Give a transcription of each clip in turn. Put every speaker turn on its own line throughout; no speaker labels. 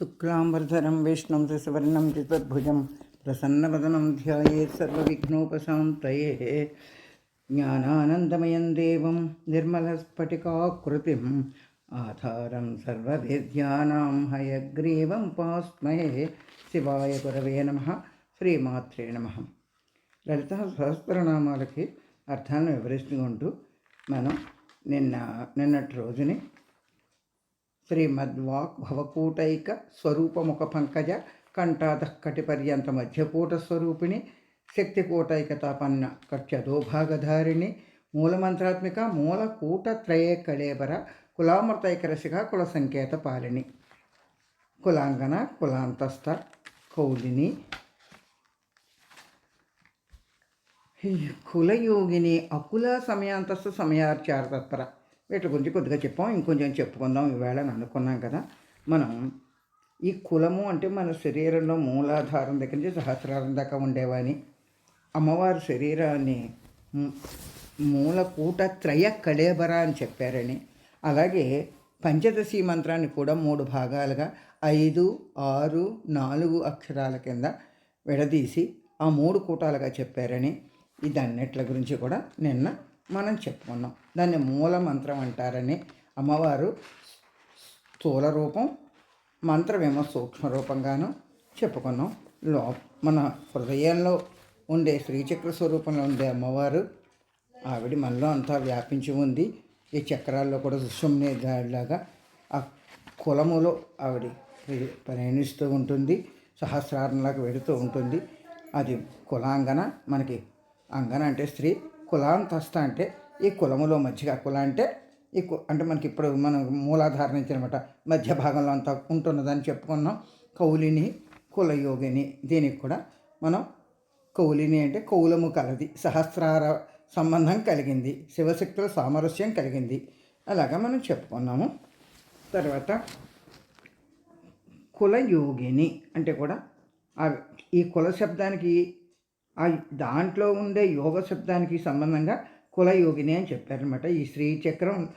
శుక్లాంబరధరం విష్ణుం శశివర్ణం చతుర్భుజం ప్రసన్నవదనం ధ్యాయేత్ సర్వవిఘ్నోపశాంతయే జ్ఞానానందమయం దేవం నిర్మలస్ఫటికాకృతిం ఆధారం సర్వవేద్యానాం హయగ్రీవం పాస్మహే శివాయ గురవే నమ శ్రీమాత్రే నమ లలిత సహస్రనామాలకి అర్థాన్ని వివరిస్తూ ఉంటూ మనం నిన్న నిన్నటి రోజుని శ్రీమద్వాక్భవకూటైక స్వరూపముఖ పంకజ కంఠాధ కటిపర్యంత మధ్యకూట స్వరూపిణి శక్తికూటైకతాపన్న కక్షదోభాగధారిణి మూలమంత్రాత్మిక మూలకూటత్రయే కళేబర కులామృతైకరసిక కుల సంకేత పాలిని కులాంగన కులాంతస్థ కౌలిని కులయోగిని అకుల సమయాంతస్థ సమయాచార తత్పర వీటి గురించి కొద్దిగా చెప్పాం. ఇంకొంచెం చెప్పుకుందాం. ఈవేళ అని అనుకున్నాం కదా. మనం ఈ కులము అంటే మన శరీరంలో మూలాధారం దగ్గర నుంచి సహస్రారం దాకా ఉండేవని. అమ్మవారి శరీరాన్ని మూలకూట త్రయ కళేబర అని చెప్పారని. అలాగే పంచదశి మంత్రాన్ని కూడా మూడు భాగాలుగా ఐదు ఆరు నాలుగు అక్షరాల కింద విడదీసి ఆ మూడు కూటాలుగా చెప్పారని. ఇదన్నిట్ల గురించి కూడా నిన్న మనం చెప్పుకున్నాం. దాన్ని మూల మంత్రం అంటారని అమ్మవారు స్థూల రూపం మంత్రమేమో సూక్ష్మ రూపంగాను చెప్పుకున్నాం. లో మన హృదయంలో ఉండే శ్రీచక్ర స్వరూపంలో ఉండే అమ్మవారు ఆవిడ మనలో అంతా వ్యాపించి ఉంది. ఈ చక్రాల్లో కూడా సుషుమ్నే దాడిలాగా ఆ కులములో ఆవిడ ప్రయాణిస్తూ ఉంటుంది. సహస్రారంలాగా వెడుతూ ఉంటుంది. అది కులాంగన మనకి అంగన అంటే స్త్రీ కులాంతస్థ అంటే ఈ కులములో మధ్యగా కుల అంటే ఈ కు- అంటే మనకి ఇప్పుడు మనం మూలాధార నుంచి అనమాట మధ్య భాగంలో అంతా ఉంటున్నదని చెప్పుకున్నాం. కౌలిని కులయోగిని దీనికి కూడా మనం కౌలిని అంటే కౌలము కలది సహస్రార సంబంధం కలిగింది శివశక్తుల సామరస్యం కలిగింది అలాగా మనం చెప్పుకున్నాము. తర్వాత కులయోగిని అంటే కూడా ఈ కుల శబ్దానికి ఆ దాంట్లో ఉండే యోగ శబ్దానికి సంబంధంగా కులయోగిని అని చెప్పారనమాట ఈ శ్రీచక్రం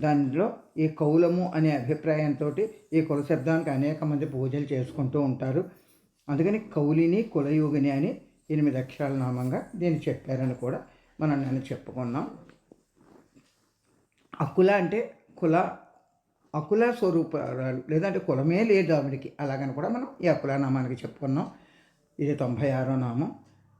దానిలో ఈ కౌలము అనే అభిప్రాయంతో ఈ కుల శబ్దానికి అనేక మంది పూజలు చేసుకుంటూ ఉంటారు. అందుకని కౌలిని కులయోగిని అని ఎనిమిది అక్షరాల నామంగా దీన్ని చెప్పారని కూడా మనం నేను చెప్పుకున్నాం. అకుల అంటే కుల అకుల స్వరూపాలు లేదంటే కులమే లేదు ఆవిడికి. అలాగని కూడా మనం ఈ అకుల నామానికి చెప్పుకున్నాం. ఇది తొంభై ఆరో నామం.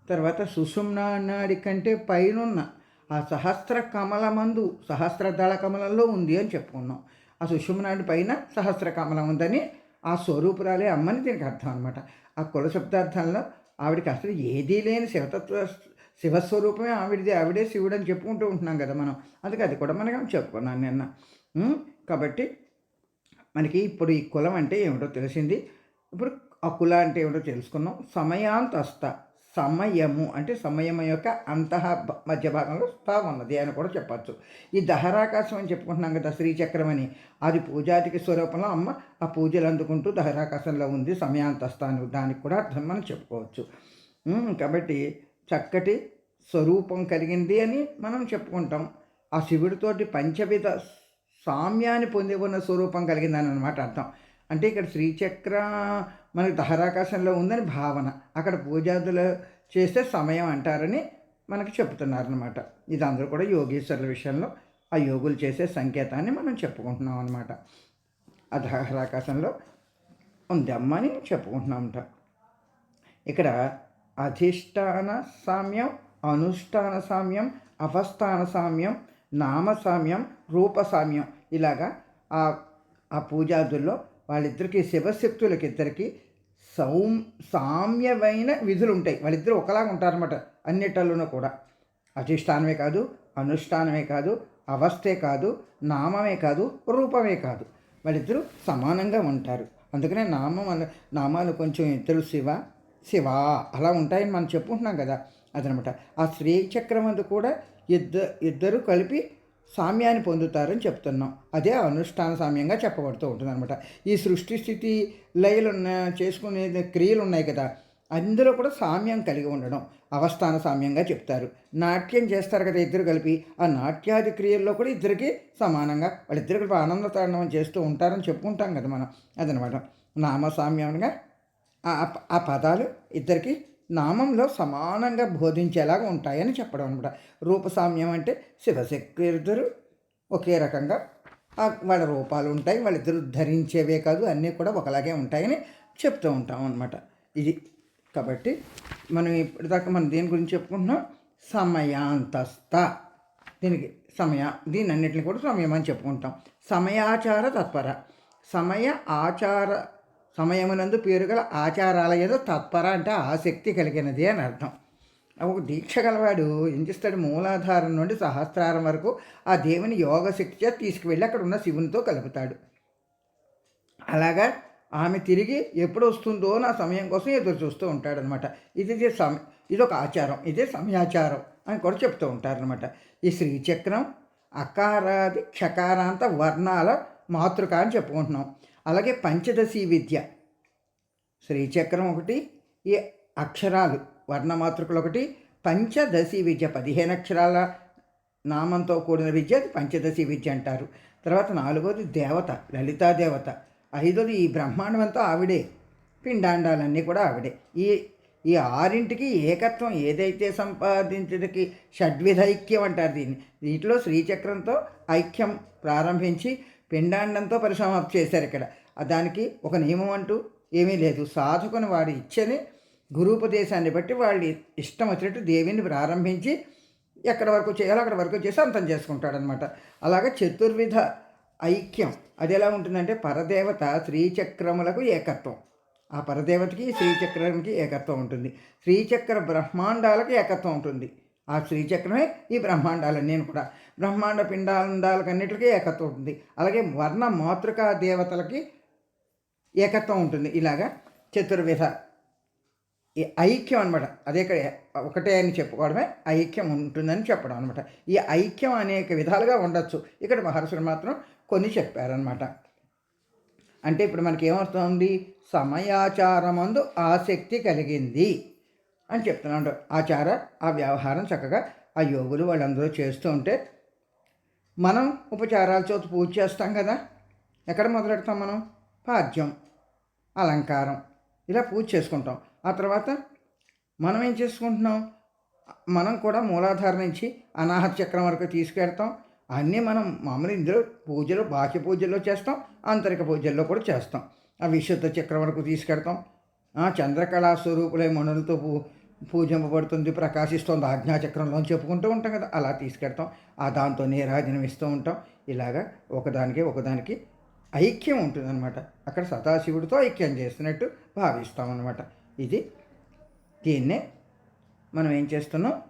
తర్వాత సుషుమ్న నాడి కంటే పైనున్న ఆ సహస్ర కమలమందు సహస్ర దళ కమలంలో ఉంది అని చెప్పుకున్నాం. ఆ సుషుమ్నాడి పైన సహస్ర కమలం ఉందని ఆ స్వరూపురాలే అమ్మని దీనికి అర్థం అనమాట ఆ కుల శబ్దార్థంలో ఆవిడకి అసలు ఏదీ లేని శివతత్వ శివస్వరూపమే ఆవిడది ఆవిడే శివుడు అని చెప్పుకుంటూ ఉంటున్నాం కదా మనం. అందుకే అది కూడా మనం చెప్పుకున్నాను నిన్న. కాబట్టి మనకి ఇప్పుడు ఈ కులం అంటే ఏమిటో తెలిసింది. ఇప్పుడు ఆ కుల అంటే ఏమిటో తెలుసుకున్నాం సమయాంతస్త సమయము అంటే సమయం యొక్క అంతః మధ్య భాగంలో స్థా ఉన్నది అని కూడా చెప్పచ్చు. ఈ దహరాకాశం అని చెప్పుకుంటున్నాం కదా శ్రీచక్రం అని అది పూజాతికి స్వరూపంలో అమ్మ ఆ పూజలు అందుకుంటూ దహరాకాశంలో ఉంది సమయాంతస్థానం దానికి కూడా అర్థం మనం చెప్పుకోవచ్చు. కాబట్టి చక్కటి స్వరూపం కలిగింది అని మనం చెప్పుకుంటాం. ఆ శివుడితోటి పంచవిధ సామ్యాన్ని పొంది ఉన్న స్వరూపం కలిగిందని అనమాట అర్థం. అంటే ఇక్కడ శ్రీచక్ర మనకి దహరాకాశంలో ఉందని భావన. అక్కడ పూజాదులు చేస్తే సమయం అంటారని మనకు చెప్తున్నారనమాట ఇది అందరూ కూడా యోగేశ్వరుల విషయంలో ఆ యోగులు చేసే సంకేతాన్ని మనం చెప్పుకుంటున్నాం అనమాట ఆ దహరాకాశంలో ఉంది అమ్మ అని చెప్పుకుంటున్నామంట. ఇక్కడ అధిష్టాన సామ్యం అనుష్ఠాన సామ్యం అవస్థాన సామ్యం నామ సామ్యం రూప సామ్యం ఇలాగా ఆ ఆ పూజాదుల్లో వాళ్ళిద్దరికి శివశక్తులకి ఇద్దరికి సౌమ్ సామ్యమైన విధులు ఉంటాయి వాళ్ళిద్దరూ ఒకలాగా ఉంటారన్నమాట అన్నిటిలోనూ కూడా. అధిష్టానమే కాదు అనుష్ఠానమే కాదు అవస్థే కాదు నామమే కాదు రూపమే కాదు. వాళ్ళిద్దరూ సమానంగా ఉంటారు. అందుకనే నామం నామాలు కొంచెం ఇద్దరు శివ శివ అలా ఉంటాయని మనం చెప్పుకుంటున్నాం కదా. అదనమాట. ఆ శ్రీచక్రం అందు కూడా ఇద్దరు ఇద్దరు కలిపి సామ్యాన్ని పొందుతారని చెప్తున్నాం. అదే అనుష్ఠాన సామ్యంగా చెప్పబడుతూ ఉంటుందన్నమాట. ఈ సృష్టి స్థితి లయలు చేసుకునే క్రియలు ఉన్నాయి కదా అందులో కూడా సామ్యం కలిగి ఉండడం అవస్థాన సామ్యంగా చెప్తారు. నాట్యం చేస్తారు కదా ఇద్దరు కలిపి ఆ నాట్యాది క్రియల్లో కూడా ఇద్దరికి సమానంగా వాళ్ళిద్దరికి ఆనంద తాండవం చేస్తూ ఉంటారని చెప్పుకుంటాం కదా మనం. అదనమాట. నామసామ్యంగా ఆ ఆ పదాలు ఇద్దరికి నామంలో సమానంగా బోధించేలాగా ఉంటాయని చెప్పడం అనమాట రూపసామ్యం అంటే శివశక్తి ఇద్దరు ఒకే రకంగా వాళ్ళ రూపాలు ఉంటాయి వాళ్ళిద్దరు ధరించేవే కాదు అన్నీ కూడా ఒకలాగే ఉంటాయని చెప్తూ ఉంటాం అనమాట ఇది కాబట్టి మనం ఇప్పటిదాకా మనం దేని గురించి చెప్పుకుంటున్నాం. సమయాంతస్థ. దీనికి సమయ దీని అన్నింటిని కూడా సమయం అని చెప్పుకుంటాం. సమయాచార తత్పర. సమయ ఆచార సమయమునందు పేరు గల ఆచారాల ఏదో తత్పర అంటే ఆసక్తి కలిగినది అని అర్థం. ఒక దీక్ష గలవాడు ఏం చేస్తాడు? మూలాధారం నుండి సహస్రారం వరకు ఆ దేవుని యోగ చేత తీసుకువెళ్ళి అక్కడ ఉన్న శివునితో కలుపుతాడు. అలాగా ఆమె తిరిగి ఎప్పుడు వస్తుందో నా సమయం కోసం ఎదురు చూస్తూ ఉంటాడనమాట ఇది సమ ఇది ఒక ఆచారం ఇదే సమయాచారం అని కూడా చెప్తూ ఉంటారనమాట ఈ శ్రీచక్రం అకారాది క్షకారాంత వర్ణాల మాతృక అని చెప్పుకుంటున్నాం. అలాగే పంచదశి విద్య. శ్రీచక్రం ఒకటి ఈ అక్షరాలు వర్ణమాతృకలు ఒకటి పంచదశి విద్య. పదిహేను అక్షరాల నామంతో కూడిన విద్య అది పంచదశి విద్య అంటారు. తర్వాత నాలుగోది దేవత లలితా దేవత. ఐదోది ఈ బ్రహ్మాండం అంతా ఆవిడే. పిండాండాలన్నీ కూడా ఆవిడే. ఈ ఈ ఆరింటికి ఏకత్వం ఏదైతే సంపాదించడానికి షడ్విధైక్యం అంటారు దీన్ని. దీంట్లో శ్రీచక్రంతో ఐక్యం ప్రారంభించి పిండాండంతో పరిసమాప్తి చేశారు ఇక్కడ. దానికి ఒక నియమం అంటూ ఏమీ లేదు. సాధకుని వాడి ఇచ్చని గురూపదేశాన్ని బట్టి వాళ్ళు ఇష్టం వచ్చినట్టు దేవిని ప్రారంభించి ఎక్కడ వరకు చేయాలో అక్కడ వరకు చేసి అంతం చేసుకుంటాడనమాట. అలాగే చతుర్విధ ఐక్యం. అది ఎలా ఉంటుందంటే పరదేవత శ్రీచక్రములకు ఏకత్వం. ఆ పరదేవతకి శ్రీచక్రానికి ఏకత్వం ఉంటుంది. శ్రీచక్ర బ్రహ్మాండాలకు ఏకత్వం ఉంటుంది. ఆ శ్రీచక్రమే ఈ బ్రహ్మాండాలన్నీ కూడా. బ్రహ్మాండ పిండాండాలకన్నిటికీ ఏకత్వం ఉంటుంది. అలాగే వర్ణ మాతృకా దేవతలకి ఏకత్వం ఉంటుంది. ఇలాగా చతుర్విధ ఈ ఐక్యం అనమాట అదే ఇక్కడ ఒకటే అని చెప్పుకోవడమే ఐక్యం ఉంటుందని చెప్పడం అనమాట ఈ ఐక్యం అనేక విధాలుగా ఉండొచ్చు. ఇక్కడ మహర్షులు మాత్రం కొన్ని చెప్పారనమాట అంటే ఇప్పుడు మనకి ఏమవుతుంది సమయాచారమందు ఆసక్తి కలిగింది అని చెప్తున్నాడు. ఆచార ఆ వ్యవహారం చక్కగా ఆ యోగులు వాళ్ళందరూ చేస్తూ ఉంటే మనం ఉపచారాల చోత పూజ చేస్తాం కదా? ఎక్కడ మొదలెడతాం మనం? పాద్యం అలంకారం. ఇలా పూజ చేసుకుంటాం. ఆ తర్వాత మనం ఏం చేసుకుంటున్నాం? మనం కూడా మూలాధార నుంచి అనాహత చక్రం వరకు తీసుకెళ్తాం. అన్నీ మనం మామూలు ఇందులో పూజలు బాహ్య పూజల్లో చేస్తాం. ఆంతరిక పూజల్లో కూడా చేస్తాం. ఆ విశుద్ధ చక్రం వరకు తీసుకెళ్తాం. చంద్రకళా స్వరూపులై మనులతో పూ పూజింపబడుతుంది ప్రకాశిస్తుంది ఆజ్ఞాచక్రంలో చెప్పుకుంటూ ఉంటాం కదా అలా తీసుకెళ్తాం ఆ దాంతో నీరాజనం ఇస్తూ ఉంటాం. ఇలాగా ఒకదానికి ఒకదానికి ఐక్యం ఉంటుందన్నమాట. అక్కడ సదాశివుడితో ఐక్యం చేస్తున్నట్టు భావిస్తాం అన్నమాట. ఇది దీన్నే మనం ఏం చేస్తున్నాం?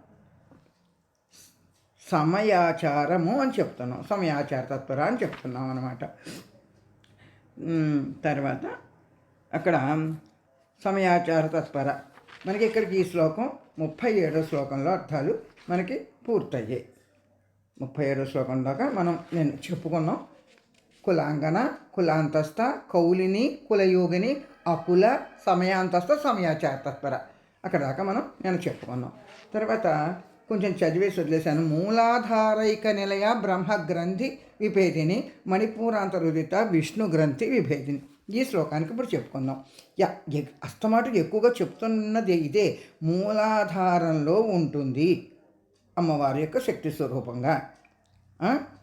సమయాచారము అని చెప్తున్నాం. సమయాచార తత్పర అని చెప్తున్నాం అనమాట తర్వాత అక్కడ సమయాచార తత్పర మనకి ఇక్కడికి ఈ శ్లోకం ముప్పై ఏడో శ్లోకంలో అర్థాలు మనకి పూర్తయ్యాయి. ముప్పై ఏడో శ్లోకం దాకా మనం నేను చెప్పుకున్నాం. కులాంగన కులాంతస్థ కౌలిని కులయోగిని అకుల సమయాంతస్థ సమయాచార తత్పర అక్కడ దాకా మనం నేను చెప్పుకున్నాం. తర్వాత కొంచెం చదివేసి వదిలేశాను. మూలాధారైక నిలయ బ్రహ్మ గ్రంథి విభేదిని మణిపూరాంతరుదిత విష్ణు గ్రంథి విభేదిని. ఈ శ్లోకానికి ఇప్పుడు చెప్పుకుందాం. యా అస్తమాటు ఎక్కువగా చెప్తున్నది ఇదే మూలాధారంలో ఉంటుంది అమ్మవారి యొక్క శక్తి స్వరూపంగా.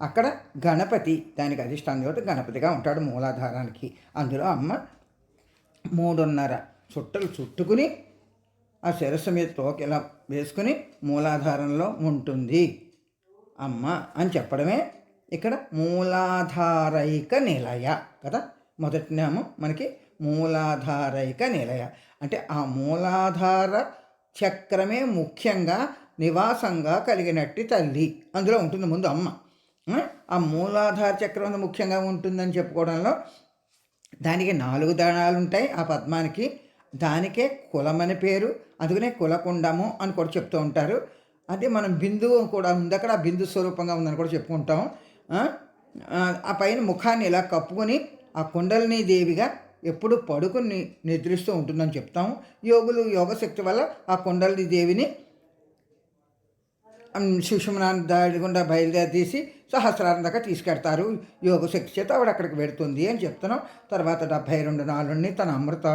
అక్కడ గణపతి దానికి అధిష్టాన దేవత గణపతిగా ఉంటాడు మూలాధారానికి. అందులో అమ్మ మూడున్నర చుట్టలు చుట్టుకుని ఆ శిరస్సు మీద తోక ఇలా వేసుకుని మూలాధారంలో ఉంటుంది. అమ్మ అని చెప్పడమే ఇక్కడ మూలాధారైక నిలయ కదా. మొదటి నామం మనకి మూలాధారైక నిలయ. అంటే ఆ మూలాధార చక్రమే ముఖ్యంగా నివాసంగా కలిగినట్టు తల్లి. అందులో ఉంటుంది ముందు అమ్మ. ఆ మూలాధార చక్రం ముఖ్యంగా ఉంటుందని చెప్పుకోవడంలో దానికి నాలుగు దళాలు ఉంటాయి ఆ పద్మానికి. దానికే కులమని పేరు అందుకనే కులకుండము అని కూడా చెప్తూ ఉంటారు. అదే మనం బిందువు కూడా ఉంది. అక్కడ బిందు స్వరూపంగా ఉందని కూడా చెప్పుకుంటాం. ఆ పైన ముఖాన్ని ఇలా కప్పుకొని ఆ కుండలిని దేవిగా ఎప్పుడు పడుకుని నిద్రిస్తూ ఉంటుందని చెప్తాము. యోగులు యోగశక్తి వల్ల ఆ కుండలిని దేవిని సుషుమ్నాన్ని దాడి గుండా బయలుదేరి తీసి సహస్రారం దాకా తీసుకెడతారు. యోగ శక్తి చేత ఆవిడ అక్కడికి పెడుతుంది అని చెప్తున్నాం. తర్వాత డెబ్భై రెండు నాలుగుని తన అమృత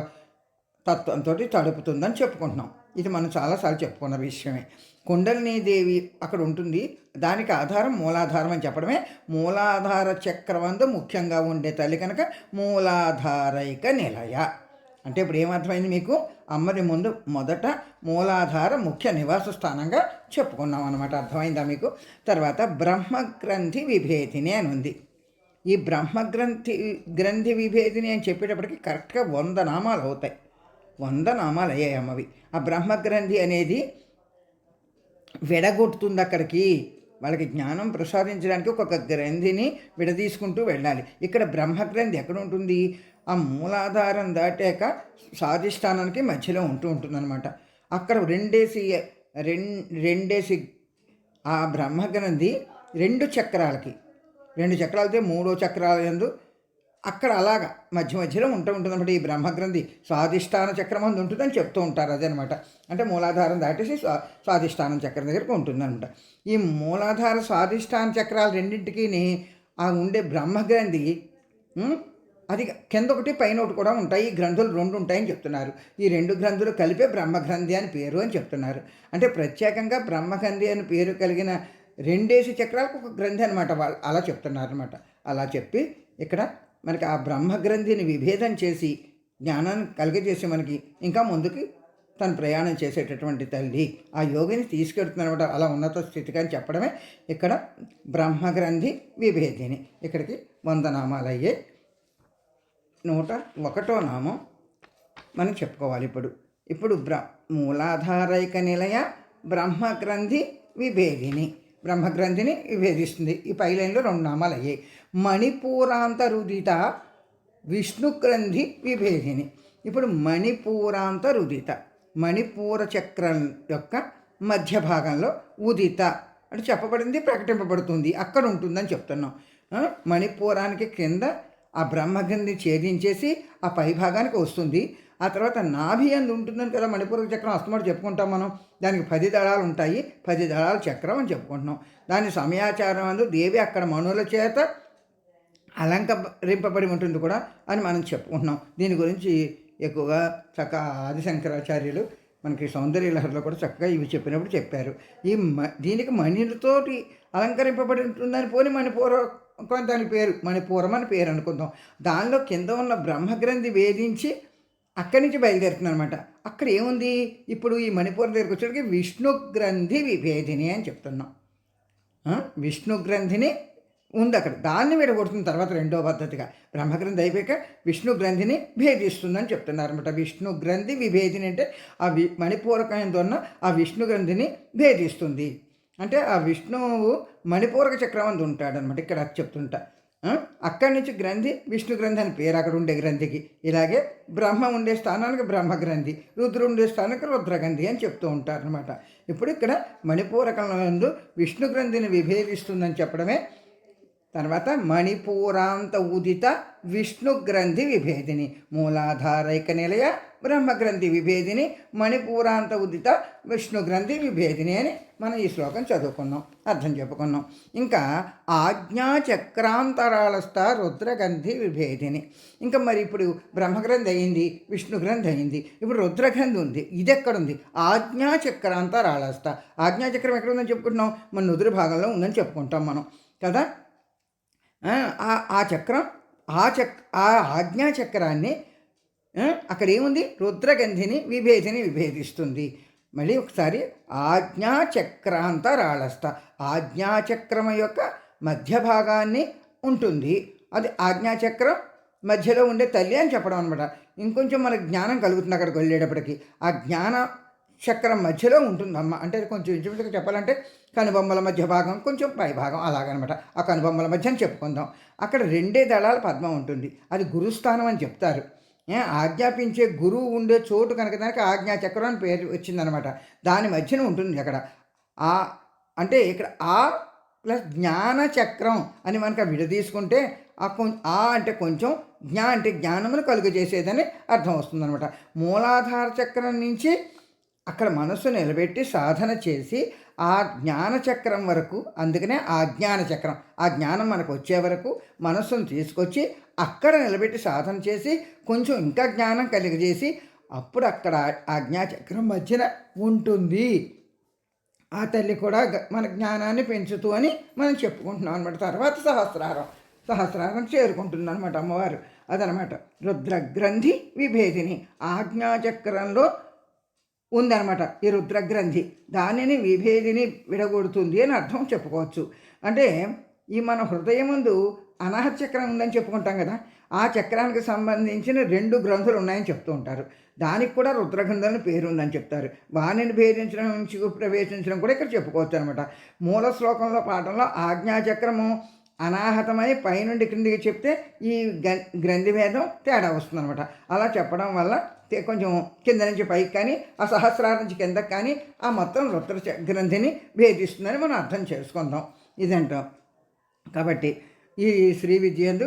తత్వంతో తడుపుతుందని చెప్పుకుంటున్నాం. ఇది మనం చాలాసార్లు చెప్పుకున్న విషయమే. కుండలిని దేవి అక్కడ ఉంటుంది. దానికి ఆధారం మూలాధారం అని చెప్పడమే. మూలాధార చక్రవందు ముఖ్యంగా ఉండే తల్లి కనుక మూలాధారైక నిలయ. అంటే ఇప్పుడు ఏమర్థమైంది మీకు? అమ్మది ముందు మొదట మూలాధార ముఖ్య నివాస స్థానంగా చెప్పుకున్నాం అనమాట అర్థమైందా మీకు? తర్వాత బ్రహ్మగ్రంథి విభేదిని అని ఉంది. ఈ బ్రహ్మగ్రంథి గ్రంథి విభేదిని అని చెప్పేటప్పటికి కరెక్ట్గా వంద నామాలు అవుతాయి. వంద నామాలు అయ్యాయి అమ్మవి ఆ బ్రహ్మగ్రంథి అనేది విడగొట్టుతుంది అక్కడికి వాళ్ళకి జ్ఞానం ప్రసాదించడానికి ఒక గ్రంథిని విడదీసుకుంటూ వెళ్ళాలి. ఇక్కడ బ్రహ్మగ్రంథి ఎక్కడ ఉంటుంది? ఆ మూలాధారం దాటాక స్వాధిష్టానానికి మధ్యలో ఉంటూ ఉంటుందన్నమాట. అక్కడ రెండేసి రెం రెండేసి ఆ బ్రహ్మగ్రంథి రెండు చక్రాలకి. రెండు చక్రాలతో మూడో చక్రాల ఎందు అక్కడ అలాగా మధ్య మధ్యలో ఉంటూ ఉంటుందన్నమాట. ఈ బ్రహ్మగ్రంథి స్వాధిష్టాన చక్రం అందు ఉంటుందని చెప్తూ ఉంటారు అదనమాట. అంటే మూలాధారం దాటేసి స్వా స్వాధిష్టానం చక్రం దగ్గరకు ఉంటుందన్నమాట. ఈ మూలాధార స్వాధిష్టాన చక్రాలు రెండింటికి ఆ ఉండే బ్రహ్మగ్రంథి అది కింద ఒకటి పైన ఒకటి కూడా ఉంటాయి. ఈ గ్రంథులు రెండు ఉంటాయని చెప్తున్నారు. ఈ రెండు గ్రంథులు కలిపే బ్రహ్మగ్రంథి అని పేరు అని చెప్తున్నారు. అంటే ప్రత్యేకంగా బ్రహ్మగ్రంథి అని పేరు కలిగిన రెండేసి చక్రాలకు ఒక గ్రంథి అనమాట వాళ్ళు. అలా చెప్తున్నారు అనమాట అలా చెప్పి ఇక్కడ మనకి ఆ బ్రహ్మగ్రంథిని విభేదం చేసి జ్ఞానాన్ని కలిగజేసి మనకి ఇంకా ముందుకి తను ప్రయాణం చేసేటటువంటి తల్లి. ఆ యోగిని తీసుకెడుతుందనమాట అలా ఉన్నత స్థితిగా అని చెప్పడమే ఇక్కడ బ్రహ్మగ్రంథి విభేదిని. ఇక్కడికి వంద నామాలు అయ్యాయి నూట ఒకటో నామం మనం చెప్పుకోవాలి ఇప్పుడు. ఇప్పుడు బ్ర మూలాధారైక నిలయ బ్రహ్మగ్రంథి విభేదిని. బ్రహ్మగ్రంథిని విభేదిస్తుంది. ఈ పై లైన్లో రెండు నామాలు అయ్యాయి మణిపూరాంతరుదిత విష్ణుగ్రంథి విభేదిని. ఇప్పుడు మణిపూరాంత రుదిత మణిపూర చక్రం యొక్క మధ్య భాగంలో ఉదిత అంటే చెప్పబడింది ప్రకటింపబడుతుంది. అక్కడ ఉంటుందని చెప్తున్నాం. మణిపూరానికి కింద ఆ బ్రహ్మగ్రంథి ఛేదించేసి ఆ పై భాగానికి వస్తుంది. ఆ తర్వాత నాభి అందు ఉంటుందని కదా మణిపూర్ చక్రం అస్తమాట చెప్పుకుంటాం మనం. దానికి పది దళాలు ఉంటాయి. పది దళాల చక్రం అని చెప్పుకుంటున్నాం. దాని సమయాచారం అందు దేవి అక్కడ మనుల చేత అలంకరింపబడి ఉంటుంది కూడా అని మనం చెప్పుకుంటున్నాం. దీని గురించి ఎక్కువగా చక్కగా ఆదిశంకరాచార్యులు మనకి సౌందర్య లహరిలో కూడా చక్కగా ఇవి చెప్పినప్పుడు చెప్పారు. ఈ మ దీనికి మణిలతోటి అలంకరింపబడి ఉంటుందని పోని మణిపూర్వకం దాని పేరు మణిపూరం అని పేరు అనుకుందాం. దానిలో కింద ఉన్న బ్రహ్మగ్రంథి వేధించి అక్కడి నుంచి బయలుదేరుతుందనమాట అక్కడ ఏముంది? ఇప్పుడు ఈ మణిపూర్ దగ్గరికి వచ్చేటికి విష్ణు గ్రంథి విభేదిని అని చెప్తున్నాం. ఆ, విష్ణు గ్రంథిని ఉంది అక్కడ. దాన్ని విడగొడుతున్న తర్వాత రెండో పద్ధతిగా. బ్రహ్మగ్రంథి అయిపోయాక విష్ణు గ్రంథిని భేదిస్తుందని చెప్తున్నారు అనమాట విష్ణు గ్రంథి విభేదిని అంటే ఆ వి మణిపూరకంతో ఉన్న ఆ విష్ణు గ్రంథిని భేదిస్తుంది అంటే ఆ విష్ణువు మణిపూరక చక్రవర్తి ఉంటాడనమాట ఇక్కడ చెప్తుంటా. అక్కడి నుంచి గ్రంథి విష్ణు గ్రంథి అని పేరు అక్కడ ఉండే గ్రంథికి. ఇలాగే బ్రహ్మ ఉండే స్థానానికి బ్రహ్మ గ్రంథి రుద్ర ఉండే స్థానానికి రుద్రగ్రంథి అని చెప్తూ ఉంటారనమాట ఇప్పుడు ఇక్కడ మణిపూరకంలో విష్ణు గ్రంథిని విభేదిస్తుందని చెప్పడమే తర్వాత మణిపూరాంత ఉదిత విష్ణుగ్రంథి విభేదిని మూలాధారైక నిలయ బ్రహ్మగ్రంథి విభేదిని మణిపూరాంత ఉదిత విష్ణుగ్రంథి విభేదిని అని మనం ఈ శ్లోకం చదువుకున్నాం అర్థం చెప్పుకున్నాం. ఇంకా ఆజ్ఞాచక్రాంతరాళస్థ రుద్రగంధి విభేదిని. ఇంకా మరి ఇప్పుడు బ్రహ్మగ్రంథి అయింది విష్ణుగ్రంథి అయింది ఇప్పుడు రుద్రగ్రంథి ఉంది ఇది ఎక్కడుంది ఆజ్ఞాచక్రాంతరాళస్థ. ఆజ్ఞాచక్రం ఎక్కడ ఉందని చెప్పుకుంటున్నాం? మన నుదురు భాగంలో ఉందని చెప్పుకుంటాం మనం కదా? ఆ, ఆ చక్రం ఆ చక్ ఆ ఆజ్ఞా చక్రాన్ని అక్కడ ఏముంది? రుద్రగంధిని విభేదిని విభేదిస్తుంది. మళ్ళీ ఒకసారి ఆజ్ఞా ఆజ్ఞాచక్రమ యొక్క మధ్య భాగాన్ని ఉంటుంది. అది ఆజ్ఞాచక్రం మధ్యలో ఉండే తల్లి అని చెప్పడం అనమాట ఇంకొంచెం మనకు జ్ఞానం కలుగుతుంది అక్కడికి వెళ్ళేటప్పటికి. ఆ జ్ఞాన చక్రం మధ్యలో ఉంటుంది అమ్మ అంటే కొంచెం ఇంచుమించుగా చెప్పాలంటే కనుబొమ్మల మధ్య భాగం కొంచెం పై భాగం అలాగనమాట. ఆ కనుబొమ్మల మధ్య అని చెప్పుకుందాం. అక్కడ రెండే దళాల పద్మం ఉంటుంది. అది గురుస్థానం అని చెప్తారు. ఆజ్ఞాపించే గురువు ఉండే చోటు కనుక దానికి ఆజ్ఞా చక్రం అని పేరు వచ్చిందనమాట. దాని మధ్యన ఉంటుంది అక్కడ. ఆ అంటే ఇక్కడ ఆ ప్లస్ జ్ఞాన చక్రం అని మనకు విడదీసుకుంటే ఆ కొం ఆ అంటే కొంచెం జ్ఞా అంటే జ్ఞానమును కలుగజేసేదని అర్థం వస్తుందనమాట. మూలాధార చక్రం నుంచి అక్కడ మనస్సు నిలబెట్టి సాధన చేసి ఆ జ్ఞాన చక్రం వరకు అందుకనే ఆ జ్ఞాన చక్రం. ఆ జ్ఞానం మనకు వచ్చే వరకు మనస్సును తీసుకొచ్చి అక్కడ నిలబెట్టి సాధన చేసి కొంచెం ఇంకా జ్ఞానం కలిగజేసి అప్పుడు అక్కడ ఆజ్ఞాచక్రం మధ్యన ఉంటుంది. ఆ తల్లి కూడా మన జ్ఞానాన్ని పెంచుతూ అని మనం చెప్పుకుంటున్నాం అనమాట తర్వాత సహస్రారం. సహస్రారం చేరుకుంటుంది అనమాట అమ్మవారు. అదనమాట రుద్రగ్రంథి విభేదిని. ఆజ్ఞాచక్రంలో ఉందన్నమాట. ఈ రుద్రగ్రంథి. దానిని విభేదిని విడగొడుతుంది అని అర్థం చెప్పుకోవచ్చు. అంటే ఈ మన హృదయం ముందు అనాహత చక్రం ఉందని చెప్పుకుంటాం కదా ఆ చక్రానికి సంబంధించిన రెండు గ్రంథులు ఉన్నాయని చెప్తూ ఉంటారు. దానికి కూడా రుద్రగ్రంథం అని పేరు ఉందని చెప్తారు. వాణిని భేదించడం నుంచి ప్రవేశించడం కూడా ఇక్కడ చెప్పుకోవచ్చు అనమాట మూల శ్లోకంలో పాఠంలో ఆజ్ఞాచక్రము అనాహతమై పైనుండి క్రిందికి చెప్తే ఈ గ్రంథి భేదం తేడా వస్తుందన్నమాట. అలా చెప్పడం వల్ల కొంచెం కింద నుంచి పైకి కానీ ఆ సహస్రాల నుంచి కిందకి కానీ ఆ మొత్తం రుద్ర గ్రంథిని భేదిస్తుందని మనం అర్థం చేసుకుందాం. ఇదంటాం. కాబట్టి ఈ శ్రీ విజయందు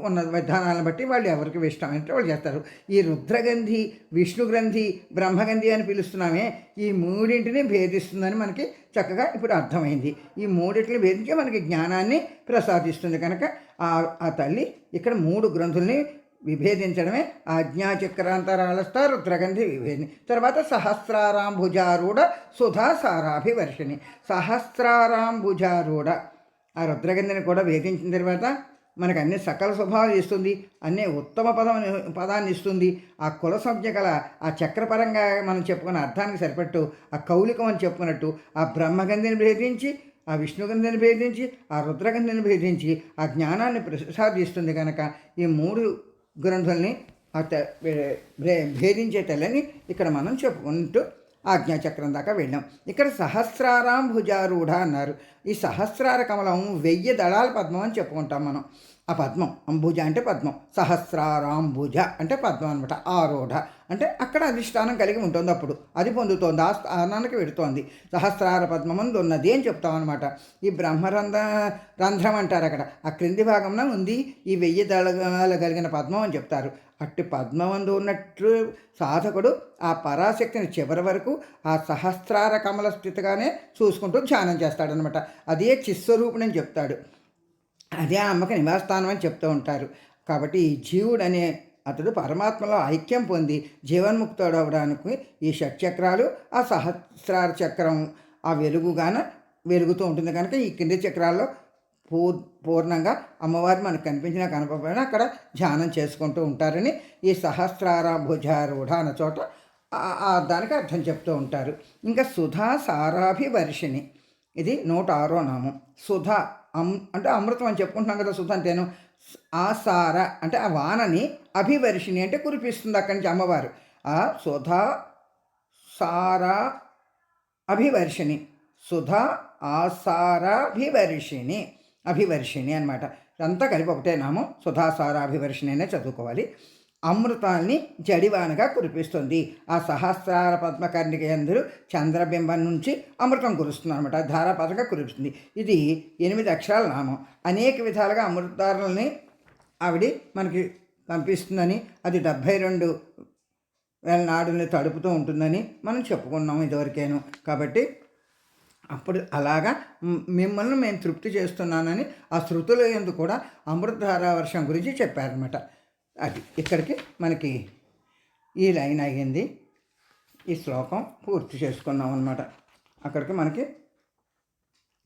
ఉన్న విధానాలను బట్టి వాళ్ళు ఎవరికి ఇష్టమైతే వాళ్ళు చేస్తారు. ఈ రుద్రగంధి విష్ణుగ్రంథి బ్రహ్మగంధి అని పిలుస్తున్నామే. ఈ మూడింటిని భేదిస్తుందని మనకి చక్కగా ఇప్పుడు అర్థమైంది. ఈ మూడింటిని భేదించి మనకి జ్ఞానాన్ని ప్రసాదిస్తుంది కనుక ఆ ఆ తల్లి ఇక్కడ మూడు గ్రంథుల్ని విభేదించడమే. ఆజ్ఞాచక్రాంతరాలస్థ రుద్రగంధి విభేదిని. తర్వాత సహస్రారాంభుజారూఢ సుధా సారాభివర్షిణి సహస్రారాంభుజారూఢ ఆ రుద్రగంధిని కూడా వేధించిన తర్వాత మనకు అన్ని సకల స్వభావాలు ఇస్తుంది. అన్ని ఉత్తమ పదం పదాన్ని ఇస్తుంది. ఆ కుల సంఖ్య గల ఆ చక్రపరంగా మనం చెప్పుకున్న అర్థానికి సరిపట్టు ఆ కౌలికం అని చెప్పుకున్నట్టు ఆ బ్రహ్మగంధిని భేదించి ఆ విష్ణుగంధిని భేదించి ఆ రుద్రగంధిని భేదించి ఆ జ్ఞానాన్ని ప్రసాదిస్తుంది కనుక ఈ మూడు గ్రంథుల్ని భేదించే తెల్లని ఇక్కడ మనం చెప్పుకుంటూ ఆజ్ఞాచక్రం దాకా వెళ్ళాం. ఇక్కడ సహస్రారాం భుజారూఢ అన్నారు. ఈ సహస్రార కమలం వెయ్యి దళాల పద్మం అని చెప్పుకుంటాం మనం. ఆ పద్మం అంబుజ అంటే పద్మం. సహస్రారాంబుజ అంటే పద్మం అనమాట ఆరోఢ అంటే అక్కడ అధిష్టానం కలిగి ఉంటుంది అప్పుడు. అది పొందుతోంది ఆ స్థానానికి వెడుతోంది. సహస్రార పద్మమందు ఉన్నది అని చెప్తాం అనమాట ఈ బ్రహ్మరంధ్ర రంధ్రం అంటారు అక్కడ. ఆ క్రింది భాగంలో ఉంది ఈ వెయ్యి దళాలు కలిగిన పద్మం అని చెప్తారు. అట్టి పద్మవందు ఉన్నట్లు సాధకుడు ఆ పరాశక్తిని చివరి వరకు ఆ సహస్రార కమల స్థితిగానే చూసుకుంటూ ధ్యానం చేస్తాడనమాట అదే చిస్వరూపుణని అని చెప్తాడు. అదే ఆ అమ్మకి నివాసస్థానం అని చెప్తూ ఉంటారు. కాబట్టి ఈ జీవుడు అనే అతడు పరమాత్మలో ఐక్యం పొంది జీవన్ముక్తుడవడానికి ఈ షట్చక్రాలు ఆ సహస్రార చక్రం ఆ వెలుగుగాన వెలుగుతూ ఉంటుంది కనుక ఈ కింది చక్రాల్లో పూ పూర్ణంగా అమ్మవారు మనకు కనిపించినా కనపడినా అక్కడ ధ్యానం చేసుకుంటూ ఉంటారని ఈ సహస్రార భుజారూఢ అన్న చోట ఆ- దానికి అర్థం చెప్తూ ఉంటారు. ఇంకా సుధా సారాభి వర్షిణి ఇది నూట ఆరో నామం. సుధ అమ్ అంటే అమృతం అని చెప్పుకుంటున్నాం కదా సుధ అంటేను ఆ సార అంటే ఆ వానని అభివర్షిణి అంటే కురిపిస్తుంది అక్కడి నుంచి అమ్మవారు. ఆ సుధ సారా అభివర్షిణి. సుధ ఆసారాభివర్షిణి అభివర్షిణి. అనమాట అంతా కలిపి ఒకటే నామం. సుధాసారాభివర్షిణి అనే చదువుకోవాలి. అమృతాన్ని జడివానగా కురిపిస్తుంది. ఆ సహస్రార పద్మకర్ణిక అందరూ చంద్రబింబం నుంచి అమృతం కురుస్తుంది అనమాట ధారాపాతంగా కురిపిస్తుంది. ఇది ఎనిమిది అక్షరాల నామం. అనేక విధాలుగా అమృతాలని ఆవిడ మనకి పంపిస్తుందని అది డెబ్భై రెండు వేల నాడుల్ని తడుపుతూ ఉంటుందని మనం చెప్పుకున్నాం ఇదివరకేను. కాబట్టి అప్పుడు అలాగా మిమ్మల్ని మేము తృప్తి చేస్తున్నానని ఆ శృతుల ఎందు కూడా అమృతధారా వర్షం గురించి చెప్పారనమాట అది ఇక్కడికి మనకి ఈ లైన్ అయ్యింది. ఈ శ్లోకం పూర్తి చేసుకున్నాం అనమాట అక్కడికి మనకి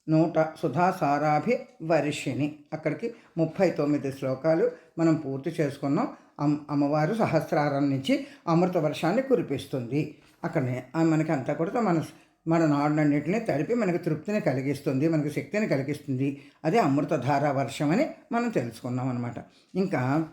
నూట సుధాసారాభి వర్షిణి అక్కడికి ముప్పై తొమ్మిది శ్లోకాలు మనం పూర్తి చేసుకున్నాం. అమ్ అమ్మవారు సహస్రారం నుంచి అమృత వర్షాన్ని కురిపిస్తుంది. అక్కడనే మనకి అంతా కూడా మన మన నాడునన్నింటినీ తడిపి మనకి తృప్తిని కలిగిస్తుంది మనకి శక్తిని కలిగిస్తుంది. అదే అమృతధార వర్షం అని మనం తెలుసుకున్నాం అనమాట ఇంకా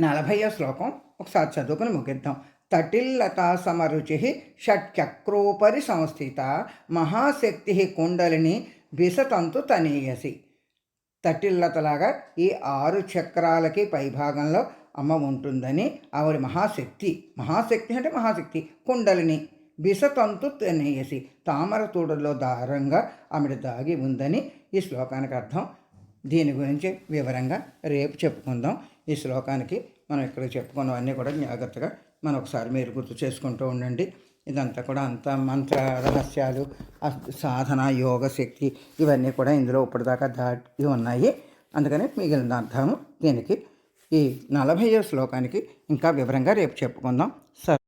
నలభైవ శ్లోకం. ఒకసారి చదువుకుని ముగిద్దాం. తటిల్లతా సమరుచి షట్చక్రోపరి సంస్థిత మహాశక్తి కుండలిని బిసతంతు తనీయసి. తటిల్లతలాగా ఈ ఆరు చక్రాలకి పైభాగంలో అమ్మ ఉంటుందని ఆవిడ మహాశక్తి. మహాశక్తి అంటే మహాశక్తి. కుండలిని బిసతంతు తనేయసి. తామర తూడలో దారంగా ఆవిడ దాగి ఉందని ఈ శ్లోకానికి అర్థం. దీని గురించి వివరంగా రేపు చెప్పుకుందాం. ఈ శ్లోకానికి మనం ఇక్కడ చెప్పుకున్నవన్నీ కూడా జాగ్రత్తగా మనం ఒకసారి మీరు గుర్తు చేసుకుంటూ ఉండండి. ఇదంతా కూడా అంత మంత్ర రహస్యాలు సాధన యోగ శక్తి ఇవన్నీ కూడా ఇందులో ఇప్పటిదాకా దాటి ఉన్నాయి. అందుకని మిగిలిన అర్థము దీనికి. ఈ నలభై శ్లోకానికి ఇంకా వివరంగా రేపు చెప్పుకుందాం. సరే